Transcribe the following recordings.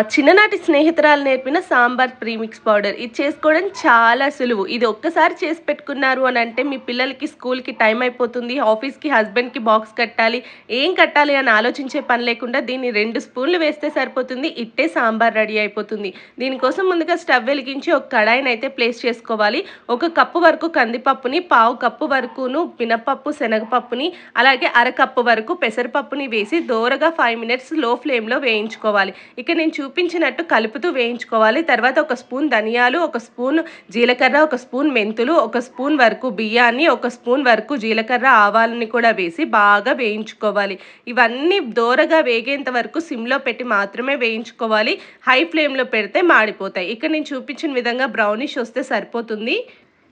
ఆ చిన్ననాటి స్నేహితురాలు నేర్పిన సాంబార్ ప్రీమిక్స్ పౌడర్. ఇది చేసుకోవడం చాలా సులువు. ఇది ఒక్కసారి చేసి పెట్టుకున్నారు అని అంటే మీ పిల్లలకి స్కూల్కి టైం అయిపోతుంది ఆఫీస్కి హస్బెండ్కి బాక్స్ కట్టాలి. ఏం కట్టాలి అని ఆలోచించే పని లేకుండా దీన్ని రెండు స్పూన్లు వేస్తే సరిపోతుంది. ఇట్టే సాంబార్ రెడీ అయిపోతుంది. దీనికోసం ముందుగా స్టవ్ వెలిగించి ఒక కడాయిని అయితే ప్లేస్ చేసుకోవాలి. ఒక కప్పు వరకు కందిపప్పుని పావు కప్పు వరకును మినపప్పు శనగపప్పుని అలాగే అర కప్పు వరకు పెసరపప్పుని వేసి దోరగా ఫైవ్ మినిట్స్లో ఫ్లేమ్లో వేయించుకోవాలి. ఇక నేను చూపించినట్టు కలుపుతూ వేయించుకోవాలి. తర్వాత ఒక స్పూన్ ధనియాలు ఒక స్పూన్ జీలకర్ర ఒక స్పూన్ మెంతులు ఒక స్పూన్ వరకు బియ్యాన్ని ఒక స్పూన్ వరకు జీలకర్ర ఆవాలని కూడా వేసి బాగా వేయించుకోవాలి. ఇవన్నీ దోరగా వేగేంత వరకు సిమ్లో పెట్టి మాత్రమే వేయించుకోవాలి. హై ఫ్లేమ్లో పెడితే మాడిపోతాయి. ఇక్కడ నేను చూపించిన విధంగా బ్రౌనిష్ వస్తే సరిపోతుంది.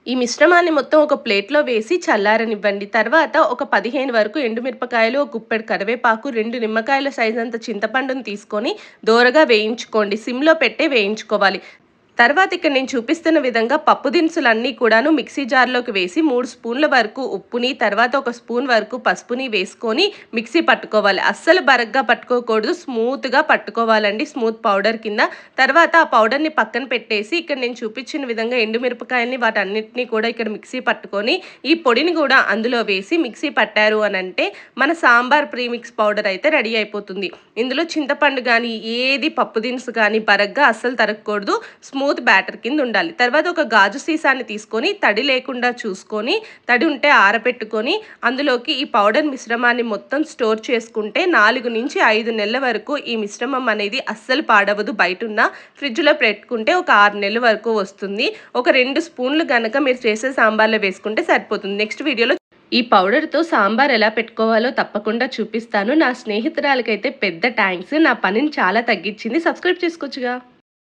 ఈ మిశ్రమాన్ని మొత్తం ఒక ప్లేట్లో వేసి చల్లారనివ్వండి. తర్వాత ఒక పదిహేను వరకు ఎండుమిరపకాయలు ఒక గుప్పెడు కరివేపాకు రెండు నిమ్మకాయల సైజ్ అంత చింతపండును తీసుకొని దోరగా వేయించుకోండి. సిమ్లో పెట్టే వేయించుకోవాలి. తర్వాత ఇక్కడ నేను చూపిస్తున్న విధంగా పప్పు దినుసులన్నీ కూడాను మిక్సీ జార్లోకి వేసి మూడు స్పూన్ల వరకు ఉప్పుని తర్వాత ఒక స్పూన్ వరకు పసుపుని వేసుకొని మిక్సీ పట్టుకోవాలి. అస్సలు బరగ్గా పట్టుకోకూడదు. స్మూత్గా పట్టుకోవాలండి. స్మూత్ పౌడర్ కింద. తర్వాత ఆ పౌడర్ని పక్కన పెట్టేసి ఇక్కడ నేను చూపించిన విధంగా ఎండుమిరపకాయల్ని వాటన్నిటిని కూడా ఇక్కడ మిక్సీ పట్టుకొని ఈ పొడిని కూడా అందులో వేసి మిక్సీ పట్టారు అని అంటే మన సాంబార్ ప్రీమిక్స్ పౌడర్ అయితే రెడీ అయిపోతుంది. ఇందులో చింతపండు కానీ ఏది పప్పు దినుసు కానీ బరగ్గా అస్సలు తరగకూడదు. స్మూత్ స్మూత్ బ్యాటర్ కింద ఉండాలి. తర్వాత ఒక గాజు సీసాని తీసుకొని తడి లేకుండా చూసుకొని తడి ఉంటే ఆరబెట్టుకొని అందులోకి ఈ పౌడర్ మిశ్రమాన్ని మొత్తం స్టోర్ చేసుకుంటే నాలుగు నుంచి ఐదు నెలల వరకు ఈ మిశ్రమం అనేది అస్సలు పాడవదు. బయట ఉన్న ఫ్రిడ్జ్లో పెట్టుకుంటే ఒక ఆరు నెలల వరకు వస్తుంది. ఒక రెండు స్పూన్లు గనక మీరు చేసే సాంబార్లో వేసుకుంటే సరిపోతుంది. నెక్స్ట్ వీడియోలో ఈ పౌడర్తో సాంబార్ ఎలా పెట్టుకోవాలో తప్పకుండా చూపిస్తాను. నా స్నేహితురాలకైతే పెద్ద థ్యాంక్స్. నా పనిని చాలా తగ్గించింది. సబ్స్క్రైబ్ చేసుకోవచ్చుగా.